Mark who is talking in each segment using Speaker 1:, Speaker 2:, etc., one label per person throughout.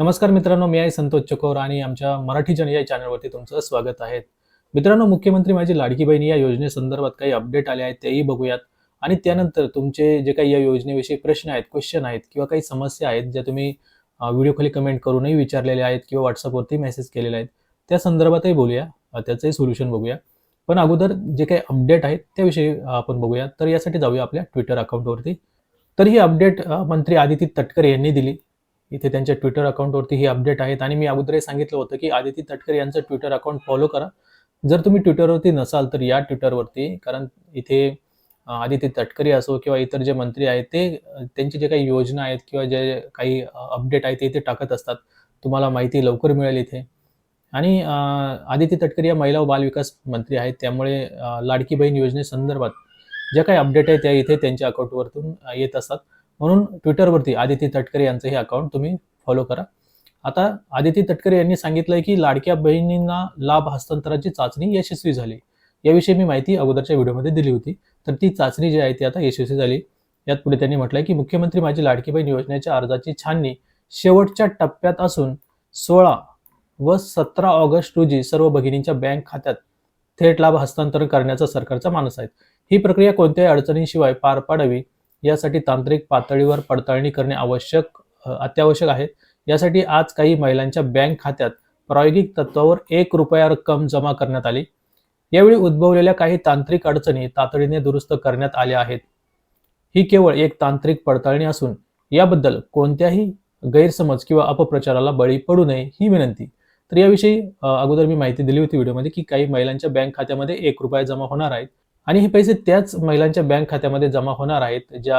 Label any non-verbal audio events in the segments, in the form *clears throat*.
Speaker 1: नमस्कार मित्रांनो मी आहे संतोष चकोर आणि आमच्या मराठी जन या चॅनलवरती तुमचं स्वागत आहे. मित्रांनो मुख्यमंत्री माझी लाडकी बहिणी या योजनेसंदर्भात काही अपडेट आले आहेत तेही बघूयात. आणि त्यानंतर तुमचे जे काही या योजनेविषयी प्रश्न आहेत क्वेश्चन आहेत किंवा काही समस्या आहेत ज्या तुम्ही व्हिडिओ खाली कमेंट करूनही विचारलेल्या आहेत किंवा व्हॉट्सअपवरती मेसेज केलेले आहेत त्या संदर्भातही बोलूया. त्याचंही सोल्युशन बघूया. पण अगोदर जे काही अपडेट आहेत त्याविषयी आपण बघूया. तर यासाठी जाऊया आपल्या ट्विटर अकाउंटवरती तर ही अपडेट मंत्री आदिती तटकरे यांनी दिली. इथे त्यांच्या ट्विटर अकाउंटवरती ही अपडेट आहेत. आणि मी अगोदरही सांगितलं होतं की आदिती तटकरे यांचं ट्विटर अकाउंट फॉलो करा. जर तुम्ही ट्विटरवरती नसाल तर या ट्विटरवरती कारण इथे आदित्य आदिती तटकरे असो किंवा इतर जे मंत्री आहेत ते त्यांची जे काही योजना आहेत किंवा जे काही अपडेट आहेत ते इथे टाकत असतात. तुम्हाला माहिती लवकर मिळेल इथे. आणि आदित्य आदिती तटकरे या महिला व बालविकास मंत्री आहेत. त्यामुळे लाडकी बहीण योजनेसंदर्भात ज्या काही अपडेट आहेत त्या इथे त्यांच्या अकाउंटवरतून येत असतात. म्हणून ट्विटरवरती आदिती तटकरे यांचं हे अकाउंट तुम्ही फॉलो करा. आता आदिती तटकरे यांनी सांगितलंय की लाडक्या बहिणींना लाभ हस्तांतराची चाचणी यशस्वी झाली. याविषयी मी माहिती अगोदरच्या व्हिडिओमध्ये दिली होती. तर ती चाचणी जी आहे ती आता यशस्वी झाली. यात पुढे त्यांनी म्हटलंय की मुख्यमंत्री माझी लाडकी बहीण योजनेच्या अर्जाची छाननी शेवटच्या टप्प्यात असून सोळा व सतरा ऑगस्ट रोजी सर्व भगिनींच्या बँक खात्यात थेट लाभ हस्तांतरण करण्याचा सरकारचा मानस आहे. ही प्रक्रिया कोणत्याही अडचणींशिवाय पार पाडावी. यासाठी तांत्रिक पातळीवर पडताळणी करणे आवश्यक अत्यावश्यक आहे. यासाठी आज काही महिलांच्या बँक खात्यात प्रायोगिक तत्वावर एक रुपया रक्कम जमा करण्यात आली. यावेळी उद्भवलेल्या काही तांत्रिक अडचणी तातडीने दुरुस्त करण्यात आल्या आहेत. ही केवळ एक तांत्रिक पडताळणी असून याबद्दल कोणत्याही गैरसमज किंवा अपप्रचाराला बळी पडू नये ही विनंती. तर याविषयी अगोदर मी माहिती दिली होती व्हिडिओमध्ये की काही महिलांच्या बँक खात्यामध्ये एक रुपया जमा होणार आहेत आणि हे पैसे त्याच महिलांच्या बँक खात्यामध्ये जमा होणार आहेत ज्या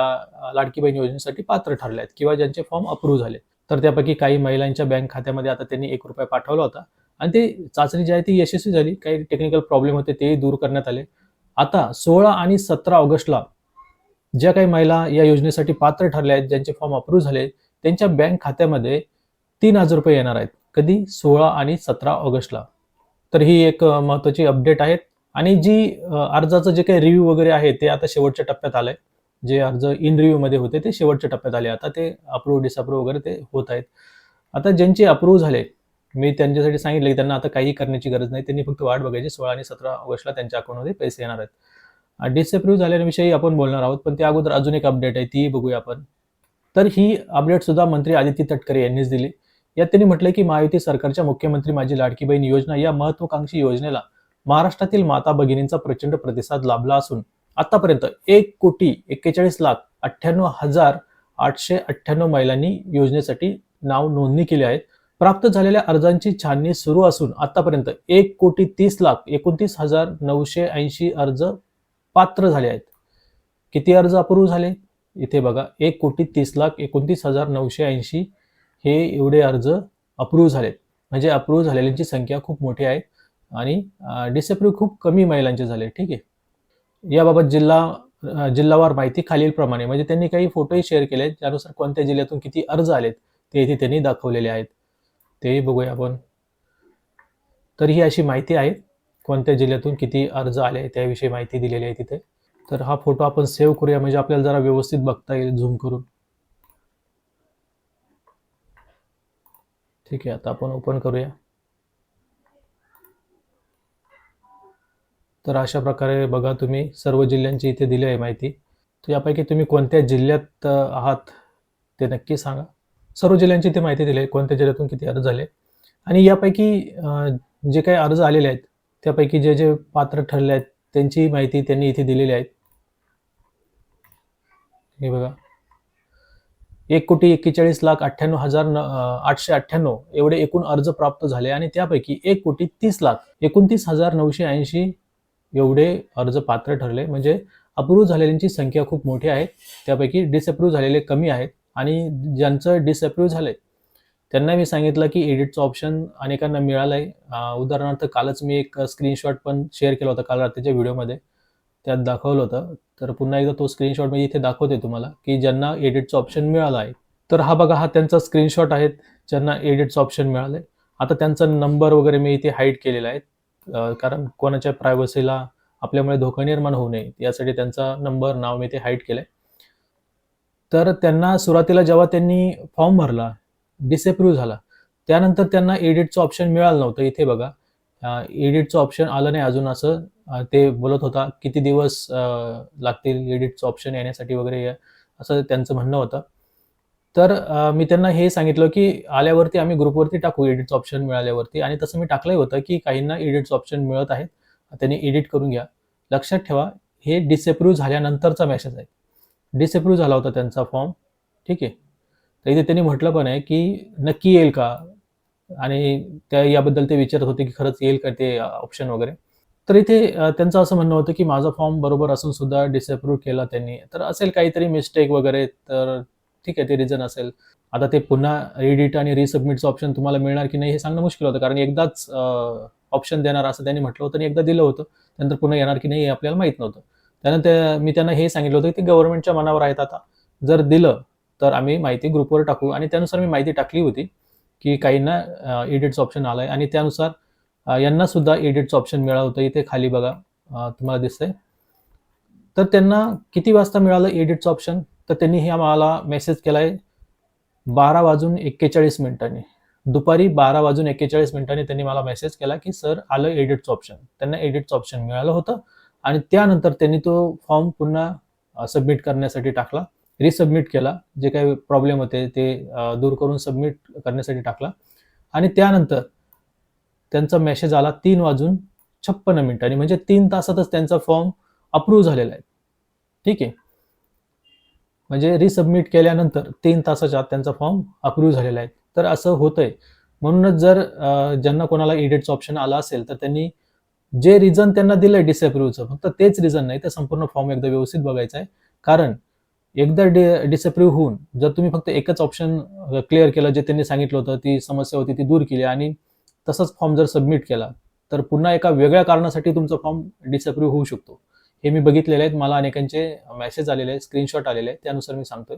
Speaker 1: लाडकी बहीण योजनेसाठी पात्र ठरल्या आहेत किंवा ज्यांचे फॉर्म अप्रूव्ह झाले. तर त्यापैकी काही महिलांच्या बँक खात्यामध्ये आता त्यांनी एक रुपया पाठवला होता. आणि ते चाचणी जी आहे ती यशस्वी झाली. काही टेक्निकल प्रॉब्लेम होते तेही दूर करण्यात आले. आता सोळा आणि सतरा ऑगस्टला ज्या काही महिला या योजनेसाठी पात्र ठरल्या आहेत ज्यांचे फॉर्म अप्रूव्ह झाले त्यांच्या बँक खात्यामध्ये तीन हजार रुपये येणार आहेत. कधी? सोळा आणि सतरा ऑगस्टला. तर ही एक महत्वाची महत्त्वाची अपडेट आहे आणि जी अर्जाचं जे काही रिव्ह्यू वगैरे आहे ते आता शेवटच्या टप्प्यात आलंय. जे अर्ज इन रिव्ह्यू मध्ये होते ते शेवटच्या टप्प्यात आले. आता ते अप्रूव्ह डिसअप्रूव्ह वगैरे ते होत आहेत. आता ज्यांचे अप्रूव्ह झाले मी त्यांच्यासाठी सांगितलं की त्यांना आता काही करण्याची गरज नाही. त्यांनी फक्त वाट बघायची. सोळा आणि सतरा ऑगस्टला त्यांच्या अकाउंटमध्ये पैसे येणार आहेत. डिसअप्रूव्ह झाल्याविषयी आपण बोलणार आहोत पण त्या अगोदर अजून एक अपडेट आहे ती बघूया आपण. तर ही अपडेट सुद्धा मंत्री आदित्य तटकरे यांनीच दिली. यात त्यांनी म्हटलंय की महायुती सरकारच्या मुख्यमंत्री माझी लाडकी बहीण योजना या महत्वाकांक्षी योजनेला महाराष्ट्रातील माता भगिनींचा प्रचंड प्रतिसाद लाभला असून आतापर्यंत एक कोटी एक्केचाळीस लाख अठ्ठ्याण्णव हजार आठशे अठ्ठ्याण्णव महिलांनी योजनेसाठी नाव नोंदणी केली आहेत. प्राप्त झालेल्या अर्जांची छाननी सुरू असून आतापर्यंत एक कोटी तीस लाख एकोणतीस हजार नऊशे ऐंशी अर्ज पात्र झाले आहेत. किती अर्ज अप्रूव्ह झाले? इथे बघा एक कोटी तीस लाख एकोणतीस हजार नऊशे ऐंशी हे एवढे अर्ज अप्रूव्ह झालेत. म्हणजे अप्रूव्ह झालेल्यांची संख्या खूप मोठी आहे. आणि डिसअप्रूव्ह खूप कमी महिलांचे झाले ठीक आहे. याबाबत जिल्हा जिल्हावार माहिती खालीलप्रमाणे म्हणजे त्यांनी काही फोटोही शेअर केले आहेत त्यानुसार कोणत्या जिल्ह्यातून किती अर्ज आलेत ते इथे त्यांनी दाखवलेले आहेत. तेही बघूया आपण. तर ही अशी माहिती आहे कोणत्या जिल्ह्यातून किती अर्ज आले त्याविषयी माहिती दिलेली आहे तिथे. तर हा फोटो आपण सेव्ह करूया म्हणजे आपल्याला जरा व्यवस्थित बघता येईल झूम करून. ठीक आहे आता आपण ओपन करूया. तर अशा प्रकारे बघा तुम्ही सर्व जिल्ह्यांची इथे दिली आहे माहिती. तर यापैकी तुम्ही कोणत्या जिल्ह्यात आहात ते नक्की सांगा. सर्व जिल्ह्यांची इथे माहिती दिली आहे कोणत्या जिल्ह्यातून किती अर्ज झाले. आणि यापैकी जे काही अर्ज आलेले आहेत त्यापैकी जे जे पात्र ठरले आहेत त्यांची माहिती त्यांनी इथे दिलेली आहे. हे बघा. एक कोटी एक्केचाळीस लाख अठ्ठ्याण्णव हजार न- आठशे अठ्ठ्याण्णव एवढे एकूण अर्ज प्राप्त झाले. आणि त्यापैकी एक कोटी तीस लाख एकोणतीस हजार नऊशे ऐंशी एवढे अर्ज पात्र ठरले. म्हणजे अप्रूव्ह झालेल्यांची संख्या खूप मोठी आहे. त्यापैकी डिसअप्रूव्ह झालेले कमी आहेत. आणि ज्यांचं डिसअप्रूव्ह झाले त्यांना मी सांगितलं की एडिटचं ऑप्शन अनेकांना मिळालं आहे उदाहरणार्थ कालच मी एक स्क्रीनशॉट पण शेअर केला होता काल रात्रीच्या व्हिडिओमध्ये. त्यात दाखवलं होतं. तर पुन्हा एकदा तो स्क्रीनशॉट मी इथे दाखवते तुम्हाला की ज्यांना एडिटचं ऑप्शन मिळालं आहे. तर हा बघा हा त्यांचा स्क्रीनशॉट आहे ज्यांना एडिटचं ऑप्शन मिळालं आहे आता त्यांचा नंबर वगैरे मी इथे हाईड केलेला आहे. कारण कोणाच्या प्रायव्हसीला आपल्यामुळे धोका निर्माण होऊ नये यासाठी त्यांचा नंबर नाव मी ते हाईड केलंय. तर त्यांना सुरुवातीला जेव्हा त्यांनी फॉर्म भरला डिसअप्रूव्ह झाला त्यानंतर त्यांना एडिटचं ऑप्शन मिळालं नव्हतं. इथे बघा एडिटचं ऑप्शन आलं नाही अजून असं ते बोलत होता किती दिवस लागतील एडिटचं ऑप्शन येण्यासाठी वगैरे या- असं त्यांचं म्हणणं होतं. तर अ, मी त्यांना हे सांगितलं की आल्यावरती आम्ही ग्रुपवरती टाकू एडिटचं ऑप्शन मिळाल्यावरती. आणि तसं मी टाकलंही होतं की काहींना एडिटचं ऑप्शन मिळत आहेत त्यांनी एडिट करून घ्या. लक्षात ठेवा हे डिसअप्रूव्ह झाल्यानंतरचा मेसेज आहे. डिसअप्रूव्ह झाला होता त्यांचा फॉर्म ठीक आहे. तर इथे त्यांनी म्हटलं पण आहे की नक्की येईल का? आणि त्या याबद्दल ते विचारत होते की खरंच येईल का ते ऑप्शन वगैरे. तर इथे अ, त्यांचं असं म्हणणं होतं की माझा फॉर्म बरोबर असून सुद्धा डिसअप्रूव्ह केला त्यांनी. तर असेल काहीतरी मिस्टेक वगैरे तर ठीक आहे ते रिझन असेल. आता ते पुन्हा एडिट आणि रिसबमिटचं ऑप्शन तुम्हाला मिळणार की नाही हे सांगणं मुश्किल होतं. कारण एकदाच ऑप्शन देणार असं त्यांनी म्हटलं होतं आणि एकदा दिलं होतं. त्यानंतर पुन्हा येणार की नाही हे आपल्याला माहीत नव्हतं. त्यानंतर मी त्यांना हे सांगितलं होतं की ते गव्हर्नमेंटच्या मनावर आहेत आता. जर दिलं तर आम्ही माहिती ग्रुपवर टाकू. आणि त्यानुसार मी माहिती टाकली होती की काहींना एडिटचं ऑप्शन आलं आहे आणि त्यानुसार यांना सुद्धा एडिटचं ऑप्शन मिळालं होतं. इथे खाली बघा तुम्हाला दिसतंय. तर त्यांना किती वाजता मिळालं एडिटचं ऑप्शन तर त्यांनी हे आम्हाला मेसेज केला आहे बारा वाजून एक्केचाळीस मिनिटांनी. दुपारी बारा वाजून एक्केचाळीस मिनिटांनी त्यांनी मला मेसेज केला की सर आलं एडिटचं ऑप्शन त्यांना एडिटचं ऑप्शन मिळालं होतं आणि त्यानंतर त्यांनी तो फॉर्म पुन्हा सबमिट करण्यासाठी टाकला. रिसबमिट केला. जे काही प्रॉब्लेम होते ते दूर करून सबमिट करण्यासाठी टाकला. आणि त्यानंतर त्यांचा मेसेज आला तीन वाजून छप्पन्न मिनिटांनी. म्हणजे तीन तासातच त्यांचा फॉर्म अप्रूव्ह झालेला आहे. ठीक आहे? म्हणजे रिसबमिट केल्यानंतर तीन तासाच्या आत त्यांचा फॉर्म अप्रूव्ह झालेला आहे. तर असं होतंय. म्हणूनच जर ज्यांना कोणाला एडिटचं ऑप्शन आलं असेल तर त्यांनी जे रिझन त्यांना दिलंय डिसअप्रूव्हचं फक्त तेच रिझन नाही तर संपूर्ण फॉर्म एकदा व्यवस्थित बघायचा आहे. कारण एकदा डि डिसअप्रूव्ह होऊन जर तुम्ही फक्त एकच ऑप्शन क्लिअर केलं जे त्यांनी सांगितलं होतं ती समस्या होती ती दूर केली आणि तसंच फॉर्म जर सबमिट केला तर पुन्हा एका वेगळ्या कारणासाठी तुमचा फॉर्म डिसअप्रूव्ह होऊ शकतो. हे मी बघितलेले आहेत. मला अनेकांचे मेसेज आलेले आहेत स्क्रीनशॉट आलेले आहेत. त्यानुसार मी सांगतोय.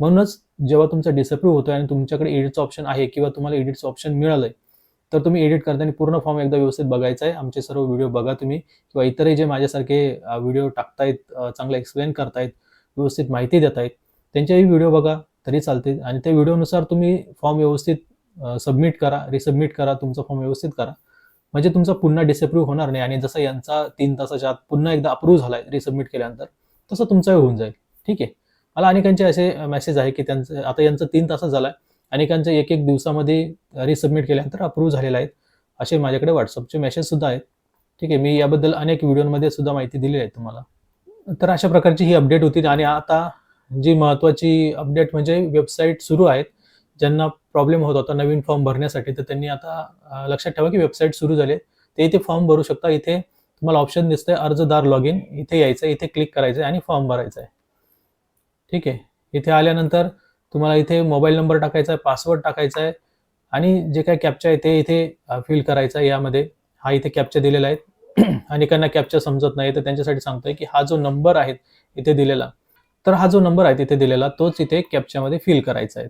Speaker 1: म्हणूनच जेव्हा तुमचा डिसअप्रूव्ह होतोय आणि तुमच्याकडे एडिटचं ऑप्शन आहे किंवा तुम्हाला एडिटचं ऑप्शन मिळालं आहे तर तुम्ही एडिट करताना पूर्ण फॉर्म एकदा व्यवस्थित बघायचा आहे. आमचे सर्व व्हिडिओ बघा तुम्ही. किंवा इतरही जे माझ्यासारखे व्हिडिओ टाकतायत अ, चांगलं एक्सप्लेन करतायत व्यवस्थित माहिती देत आहेत त्यांचेही व्हिडिओ बघा तरी चालते आणि त्या व्हिडिओनुसार तुम्ही फॉर्म व्यवस्थित सबमिट करा रिसबमिट करा तुमचा फॉर्म व्यवस्थित करा. म्हणजे तुमचा पुन्हा डिसअप्रूव्ह होणार नाही आणि जसं यांचा तीन तासाच्या आत पुन्हा एकदा अप्रूव्ह झालाय रिसबमिट केल्यानंतर तसं तुमचाही होऊन जाईल. ठीक आहे? मला अनेकांचे असे मेसेज आहे की त्यांचं आता यांचं तीन तासात झालाय. अनेकांचे एक एक दिवसामध्ये रिसबमिट केल्यानंतर अप्रूव्ह झालेले आहेत. असे माझ्याकडे व्हॉट्सअपचे मेसेजसुद्धा आहेत. ठीक आहे? मी याबद्दल अनेक व्हिडिओमध्ये सुद्धा माहिती दिली आहे तुम्हाला. तर अशा प्रकारची ही अपडेट होती आणि आता जी महत्त्वाची अपडेट म्हणजे वेबसाईट सुरू आहेत ज्यांना प्रॉब्लेम होत होता नवीन फॉर्म भरण्यासाठी तर त्यांनी आता लक्षात ठेवा की वेबसाईट सुरू झाली. ते इथे फॉर्म भरू शकता. इथे तुम्हाला ऑप्शन दिसतंय अर्जदार लॉग इन इथे यायचं इथे क्लिक करायचं आणि फॉर्म भरायचा आहे ठीक आहे? इथे आल्यानंतर तुम्हाला इथे मोबाईल नंबर टाकायचा आहे पासवर्ड टाकायचा आहे आणि जे काय कॅप्चा आहे ते इथे फिल करायचं आहे यामध्ये. हा इथे कॅप्चा दिलेला आहे. *clears throat* अनेकांना कॅप्चा समजत नाही तर त्यांच्यासाठी सांगतोय की हा जो नंबर आहे इथे दिलेला तर हा जो नंबर आहे तिथे दिलेला तोच इथे कॅप्चामध्ये फिल करायचा आहे.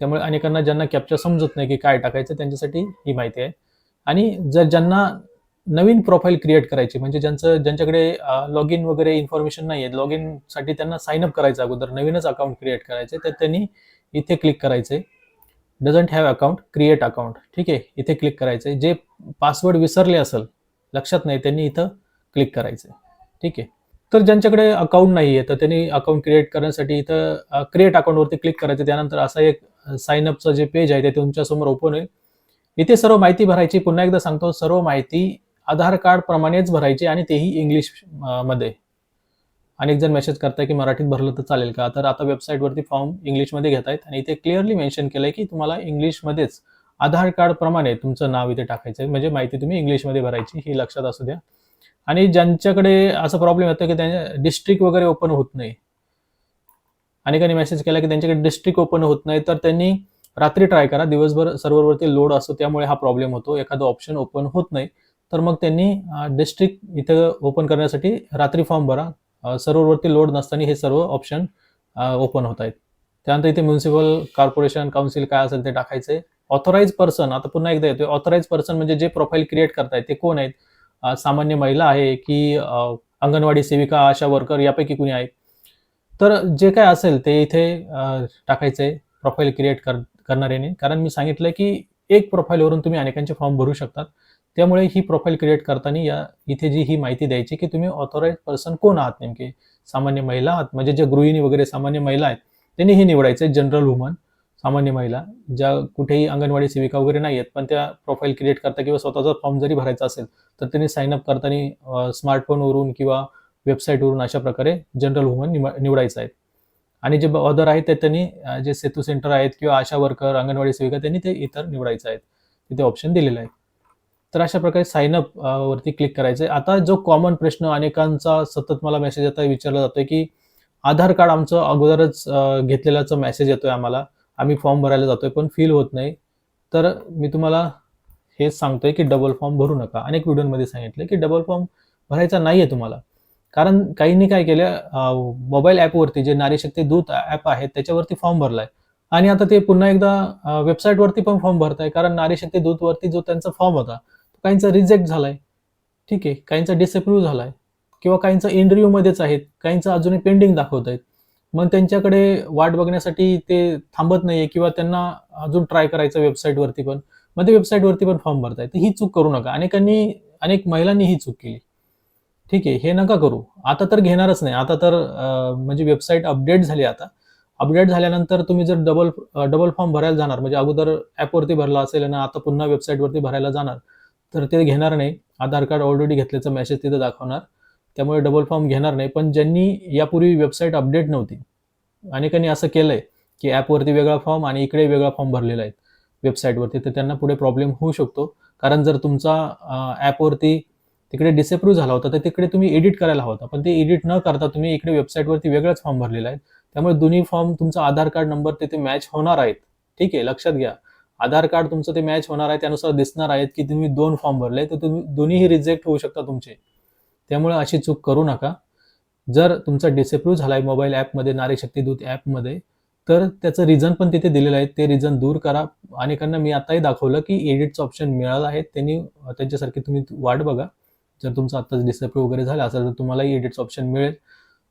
Speaker 1: त्यामुळे अनेकांना ज्यांना कॅप्चर समजत नाही की काय टाकायचं त्यांच्यासाठी ही माहिती आहे. आणि जर ज्यांना नवीन प्रोफाईल क्रिएट करायची म्हणजे ज्यांचं ज्यांच्याकडे लॉग इन वगैरे इन्फॉर्मेशन नाही आहे लॉग इनसाठी त्यांना साइन अप करायचं अगोदर नवीनच अकाउंट क्रिएट करायचे तर त्यांनी इथे क्लिक करायचे. Doesn't have account create account ठीक आहे इथे क्लिक करायचं. आहे जे पासवर्ड विसरले असेल लक्षात नाही त्यांनी इथं क्लिक करायचं. ठीक आहे. तर ज्यांच्याकडे अकाउंट नाही आहे तर त्यांनी अकाउंट क्रिएट करण्यासाठी इथं क्रिएट अकाउंटवरती क्लिक करायचं. त्यानंतर असा एक साइन अपचं जे पेज आहे ते तुमच्यासमोर ओपन होईल. इथे सर्व माहिती भरायची पुन्हा एकदा सांगतो सर्व माहिती आधार कार्ड प्रमाणेच भरायची आणि तेही इंग्लिशमध्ये. अनेक जण मेसेज करताय की मराठीत भरलं तर चालेल का? तर आता वेबसाईटवरती फॉर्म इंग्लिशमध्ये घेत आहेत आणि इथे क्लिअरली मेन्शन केलंय की तुम्हाला इंग्लिशमध्येच आधार कार्ड प्रमाणे तुमचं नाव इथे टाकायचं आहे म्हणजे माहिती तुम्ही इंग्लिशमध्ये भरायची ही लक्षात असू द्या. आणि ज्यांच्याकडे असा प्रॉब्लेम येतो की त्यांच्या डिस्ट्रिक्ट वगैरे ओपन होत नाही. अनेकांनी मेसेज केला की त्यांच्याकडे डिस्ट्रिक्ट ओपन होत नाही तर त्यांनी रात्री ट्राय करा. दिवसभर सर्व्हरवरती लोड असतो त्यामुळे हा प्रॉब्लेम होतो. एखादं ऑप्शन ओपन होत नाही तर मग त्यांनी डिस्ट्रिक्ट इथं ओपन करण्यासाठी रात्री फॉर्म भरा. सर्व्हरवरती लोड नसताना हे सर्व ऑप्शन ओपन होत आहेत. त्यानंतर इथे म्युन्सिपल कॉर्पोरेशन काउन्सिल काय असेल ते टाकायचे ऑथोराईज पर्सन आता पुन्हा एकदा येतोय. ऑथोराईज पर्सन म्हणजे जे प्रोफाईल क्रिएट करतायत ते कोण आहेत? सामान्य महिला आहे की अंगणवाडी सेविका आशा वर्कर यापैकी कुणी आहे? तर जे काय असेल ते इथे टाकायचं आहे प्रोफाईल क्रिएट कर करणाऱ्याने. कारण मी सांगितलं की एक प्रोफाईलवरून तुम्ही अनेकांचे फॉर्म भरू शकतात. त्यामुळे ही प्रोफाईल क्रिएट करताना या इथे जी ही माहिती द्यायची की तुम्ही ऑथोराईज पर्सन कोण आहात नेमके? सामान्य महिला आहात? म्हणजे ज्या गृहिणी वगैरे सामान्य महिला आहेत त्यांनी हे निवडायचं जनरल वुमन सामान्य महिला ज्या कुठेही अंगणवाडी सेविका वगैरे नाही आहेत पण त्या प्रोफाईल क्रिएट करता किंवा स्वतःचा फॉर्म जरी भरायचा असेल तर त्यांनी साईन अप करताना स्मार्टफोनवरून किंवा वेबसाईटवरून अशा प्रकारे जनरल वुमन निवडायचं आहे. आणि जे ऑदर आहेत ते त्यांनी जे सेतू सेंटर आहेत किंवा आशा वर्कर अंगणवाडी सेविका त्यांनी ते इतर निवडायचं आहेत तिथे ऑप्शन दिलेलं आहे. तर अशा प्रकारे साईन अप वरती क्लिक करायचं आहे. आता जो कॉमन प्रश्न अनेकांचा सतत मला मेसेज आता विचारला जातोय की आधार कार्ड आमचं अगोदरच अं, घेतलेल्याचा मेसेज येतोय आम्हाला. आम्ही फॉर्म भरायला जातोय पण फील होत नाही. तर मी तुम्हाला हेच सांगतोय की डबल फॉर्म भरू नका. अनेक व्हिडिओमध्ये सांगितलं की डबल फॉर्म भरायचा नाही आहे तुम्हाला. कारण काहींनी काय केलं मोबाईल ॲपवरती जे नारी शक्ती दूत ॲप आहे त्याच्यावरती फॉर्म भरलाय. आणि आता ते पुन्हा एकदा वेबसाईटवरती पण फॉर्म भरताय कारण नारी शक्ती दूतवरती जो त्यांचा फॉर्म होता तो काहींचा रिजेक्ट झालाय. ठीक आहे काहींचा डिसअप्रूव्ह झालाय किंवा काहींचा इंटरव्ह्यूमध्येच आहेत काहींचा अजूनही पेंडिंग दाखवत आहेत मग त्यांच्याकडे वाट बघण्यासाठी ते थांबत नाहीये किंवा त्यांना अजून ट्राय करायचं वेबसाईटवरती पण. मग ते वेबसाईटवरती पण फॉर्म भरताय तर ही चूक करू नका. अनेकांनी अनेक महिलांनी ही चूक केली. ठीक आहे हे नका करू. आता तर घेणारच नाही. आता तर म्हणजे वेबसाईट अपडेट झाली आता. अपडेट झाल्यानंतर तुम्ही जर डबल डबल फॉर्म भरायला जाणार म्हणजे अगोदर ॲपवरती भरला असेल आणि आता पुन्हा वेबसाईटवरती भरायला जाणार तर ते घेणार नाही. आधार कार्ड ऑलरेडी घेतल्याचं मेसेज तिथे दाखवणार. त्यामुळे डबल फॉर्म घेणार नाही. पण ज्यांनी यापूर्वी वेबसाईट अपडेट नव्हती अनेकांनी असं केलंय की ॲपवरती वेगळा फॉर्म आणि इकडे वेगळा फॉर्म भरलेला आहे वेबसाईटवरती तर त्यांना पुढे प्रॉब्लेम होऊ शकतो. कारण जर तुमचा ॲपवरती तिकडे डिसअप्रूव्ह झाला होता तर तिकडे तुम्ही एडिट करायला होता. पण ते एडिट न करता तुम्ही इकडे वेबसाईटवरती वेगळाच फॉर्म भरलेला आहे. त्यामुळे दोन्ही फॉर्म तुमचा आधार कार्ड नंबर तिथे मॅच होणार आहेत. ठीक आहे लक्षात घ्या. आधार कार्ड तुमचं ते मॅच होणार आहे त्यानुसार दिसणार आहेत की तुम्ही दोन फॉर्म भरले तर तुम्ही दोन्हीही रिजेक्ट होऊ शकता तुमचे. त्यामुळे अशी चूक करू नका. जर तुमचा डिसअप्रूव्ह झाला आहे मोबाईल ॲपमध्ये नारी शक्तीदूत ॲपमध्ये तर त्याचं रिझन पण तिथे दिलेलं आहे. ते रिझन दूर करा. अनेकांना मी आताही दाखवलं की एडिटचं ऑप्शन मिळालं आहे. त्यांनी त्यांच्यासारखी तुम्ही वाट बघा. जर तुमचं आत्ताच डिसअप्रूव्ह वगैरे झालं असेल तर तुम्हालाही एडिटचं ऑप्शन मिळेल.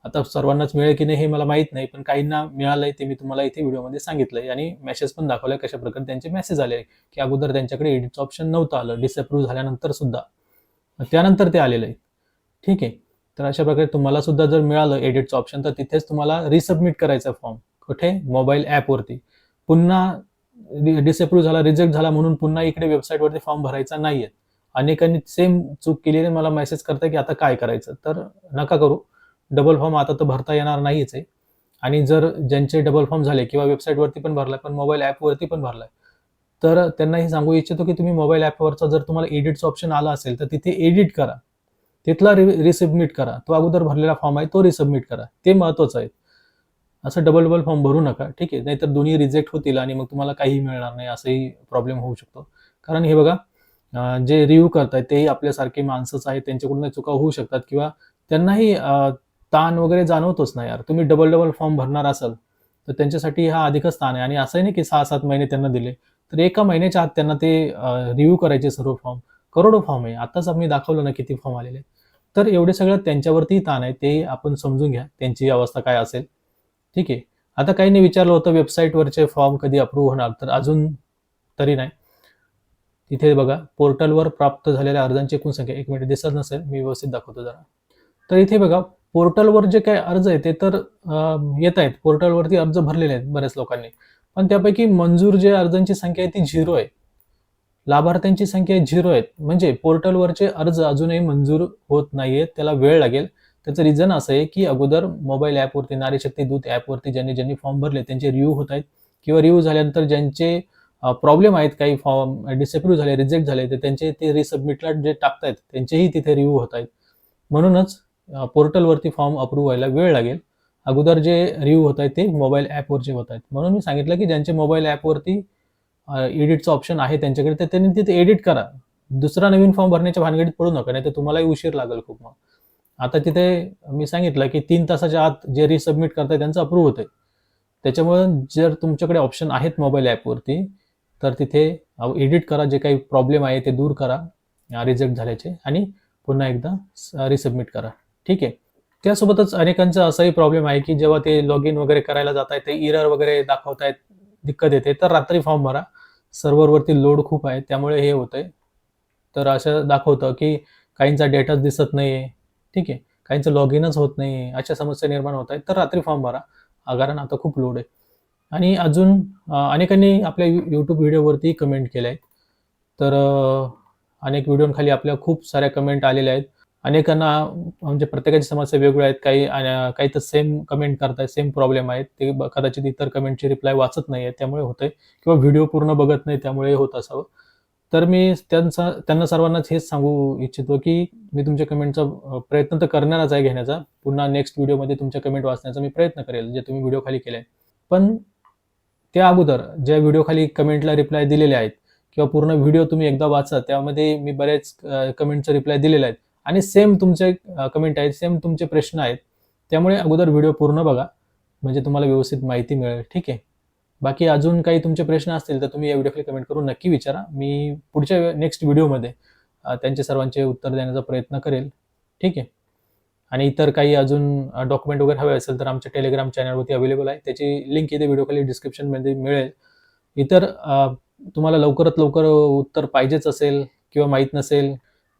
Speaker 1: आता सर्वांनाच मिळेल की नाही हे मला माहीत नाही पण काहींना आहे ते मी तुम्हाला इथे व्हिडिओमध्ये सांगितलंय. आणि मेसेज पण दाखवलाय आहे प्रकारे त्यांचे मेसेज आले की अगोदर त्यांच्याकडे एडिटचं ऑप्शन नव्हतं आलं डिसअप्रूव्ह झाल्यानंतर सुद्धा. त्यानंतर ते आलेलं आहे. ठीक आहे. तर अशा प्रकारे तुम्हाला सुद्धा जर मिळालं एडिटचं ऑप्शन तर तिथेच तुम्हाला रिसबमिट करायचा फॉर्म कुठे? मोबाईल ॲपवरती पुन्हा डिसअप्रूव्ह झाला रिजेक्ट झाला म्हणून पुन्हा इकडे वेबसाईटवरती फॉर्म भरायचा नाहीये. अनेकांनी सेम चूक केलेली मला मेसेज करताय की आता काय करायचं? तर नका करू. डबल फॉर्म आता तर भरता येणार नाहीच आहे. आणि जर ज्यांचे डबल फॉर्म झाले किंवा वेबसाईटवरती पण भरलाय पण मोबाईल ॲपवरती पण भरलाय तर त्यांनाही सांगू इच्छितो की तुम्ही मोबाईल ॲपवरचा जर तुम्हाला एडिटचं ऑप्शन आलं असेल तर तिथे एडिट करा. तिथला रि रिसबमिट करा. तो अगोदर भरलेला फॉर्म आहे तो रिसबमिट करा. ते महत्त्वाचं आहे. असं डबल डबल फॉर्म भरू नका. ठीक आहे? नाहीतर दोन्ही रिजेक्ट होतील आणि मग तुम्हाला काही मिळणार नाही असंही प्रॉब्लेम होऊ शकतो. कारण हे बघा जे रिव्ह्यू करतायत तेही आपल्यासारखे माणसंच आहेत. त्यांच्याकडून चुका होऊ शकतात किंवा त्यांनाही ताण वगैरे जाणवतोच ना यार. तुम्ही डबल डबल फॉर्म भरणार असाल तर त्यांच्यासाठी हा अधिकच ताण आहे. आणि असंही नाही की सहा सात महिने त्यांना दिले. तर एका महिन्याच्या आत त्यांना ते रिव्ह्यू करायचे सर्व फॉर्म करोडो फॉर्म आहे. आताच आम्ही दाखवलं ना किती फॉर्म आलेले तर एवढे सगळं त्यांच्यावरती ताण आहे. ते आपण समजून घ्या. त्यांची अवस्था काय असेल. ठीक आहे. आता काहींनी विचारलं होतं वेबसाईटवरचे फॉर्म कधी अप्रूव्ह होणार. तर अजून तरी नाही. तिथे बघा. पोर्टलवर प्राप्त झालेल्या अर्जांची एकूण संख्या. एक मिनिट दिसत नसेल. मी व्यवस्थित दाखवतो जरा. तर इथे बघा. पोर्टलवर जे काही अर्ज आहे ते तर येत आहेत. पोर्टलवरती अर्ज भरलेले आहेत बऱ्याच लोकांनी. पण त्यापैकी मंजूर जे अर्जांची संख्या आहे ती झिरो आहे. लाभार्थ्यांची संख्या झिरो आहेत. म्हणजे पोर्टलवरचे अर्ज अजूनही मंजूर होत नाहीयेत. त्याला वेळ लागेल. त्याचं रिझन असं आहे की अगोदर मोबाईल ॲपवरती नारी शक्ती दूत ॲपवरती ज्यांनी ज्यांनी फॉर्म भरले त्यांचे रिव्ह्यू होत आहेत. किंवा रिव्ह्यू झाल्यानंतर ज्यांचे प्रॉब्लेम आहेत काही फॉर्म डिसअप्रूव्ह झाले रिजेक्ट झाले तर त्यांचे ते रिसबमिटला जे टाकतायत त्यांचेही तिथे रिव्ह्यू होत आहेत. म्हणूनच पोर्टलवरती फॉर्म अप्रूव्ह व्हायला वेळ लागेल. अगोदर जे रिव्ह्यू होत आहेत ते मोबाईल ॲपवरचे होत आहेत. म्हणून मी सांगितलं की ज्यांचे मोबाईल ॲपवरती एडिटचं ऑप्शन आहे त्यांच्याकडे तर त्यांनी तिथे एडिट करा. दुसरा नवीन फॉर्म भरण्याच्या भानगडीत पडू नका नाही तर तुम्हालाही उशीर लागेल खूप मग. आता तिथे मी सांगितलं की तीन तासाच्या आत जे रिसबमिट करताय त्यांचं अप्रूव्ह होतंय. त्याच्यामुळे जर तुमच्याकडे ऑप्शन आहेत मोबाईल ॲपवरती तर तिथे एडिट करा जे काही प्रॉब्लेम आहे ते दूर करा रिजेक्ट झाल्याचे आणि पुन्हा एकदा रिसबमिट करा. ठीक आहे? त्यासोबतच अनेकांचा असाही प्रॉब्लेम आहे की जेव्हा ते लॉग इन वगैरे करायला जात आहेत ते इरर वगैरे दाखवतायत दिक्कत येते. तर रात्री फॉर्म भरा. सर्व्हरवरती लोड खूप आहे. त्यामुळे हे होतंय. तर असं दाखवतं की काहींचा डेटाच दिसत नाही आहे ठीक आहे. काहींचं लॉग इनच होत नाही आहे अशा समस्या निर्माण होत आहेत. तर रात्री फॉर्म भरा. कारण आता खूप लोड आहे. आणि अजून अनेकांनी आपल्या यूट्यूब व्हिडिओवरती कमेंट केल्या आहेत. तर अनेक व्हिडिओंखाली आपल्या खूप साऱ्या कमेंट आलेल्या आहेत. अनेकांना म्हणजे प्रत्येकाची समस्या वेगवेगळ्या आहेत. काही काही तर सेम कमेंट करताय सेम प्रॉब्लेम आहेत. ते कदाचित इतर कमेंटची रिप्लाय वाचत नाही आहे त्यामुळे होतंय. किंवा व्हिडिओ पूर्ण बघत नाही त्यामुळे होत असावं. तर मी त्यांचा त्यांना सर्वांनाच हेच सांगू इच्छितो की मी तुमच्या कमेंटचा प्रयत्न तर करणारच आहे घेण्याचा. पुन्हा नेक्स्ट व्हिडिओमध्ये तुमच्या कमेंट वाचण्याचा मी प्रयत्न करेल जे तुम्ही व्हिडिओ खाली केले पण त्या अगोदर ज्या व्हिडिओ खाली कमेंटला रिप्लाय दिलेले आहेत किंवा पूर्ण व्हिडिओ तुम्ही एकदा वाचा त्यामध्ये मी बरेच कमेंटचा रिप्लाय दिलेला आहेत. आणि सेम तुमचे कमेंट आहेत सेम तुमचे प्रश्न आहेत. त्यामुळे अगोदर व्हिडिओ पूर्ण बघा म्हणजे तुम्हाला व्यवस्थित माहिती मिळेल. ठीक आहे? बाकी अजून काही तुमचे प्रश्न असतील तर तुम्ही या व्हिडिओकडे कमेंट करून नक्की विचारा. मी पुढच्या नेक्स्ट व्हिडिओमध्ये त्यांचे सर्वांचे उत्तर देण्याचा प्रयत्न करेल. ठीक आहे? आणि इतर काही अजून डॉक्युमेंट वगैरे हवे असेल तर आमच्या टेलिग्राम चॅनलवरती अवेलेबल आहे. त्याची लिंक इथे व्हिडिओखाली डिस्क्रिप्शनमध्ये मिळेल. इतर तुम्हाला लवकरात लवकर उत्तर पाहिजेच असेल किंवा माहीत नसेल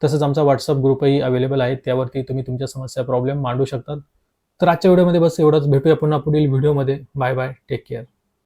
Speaker 1: तसंच आमचा व्हॉट्सअप ग्रुपही अवेलेबल आहे. त्यावरती तुम्ही तुमच्या समस्या प्रॉब्लेम मांडू शकतात. तर आजच्या व्हिडिओमध्ये बस एवढंच. भेटूया पुन्हा पुढील व्हिडिओमध्ये. Bye bye take care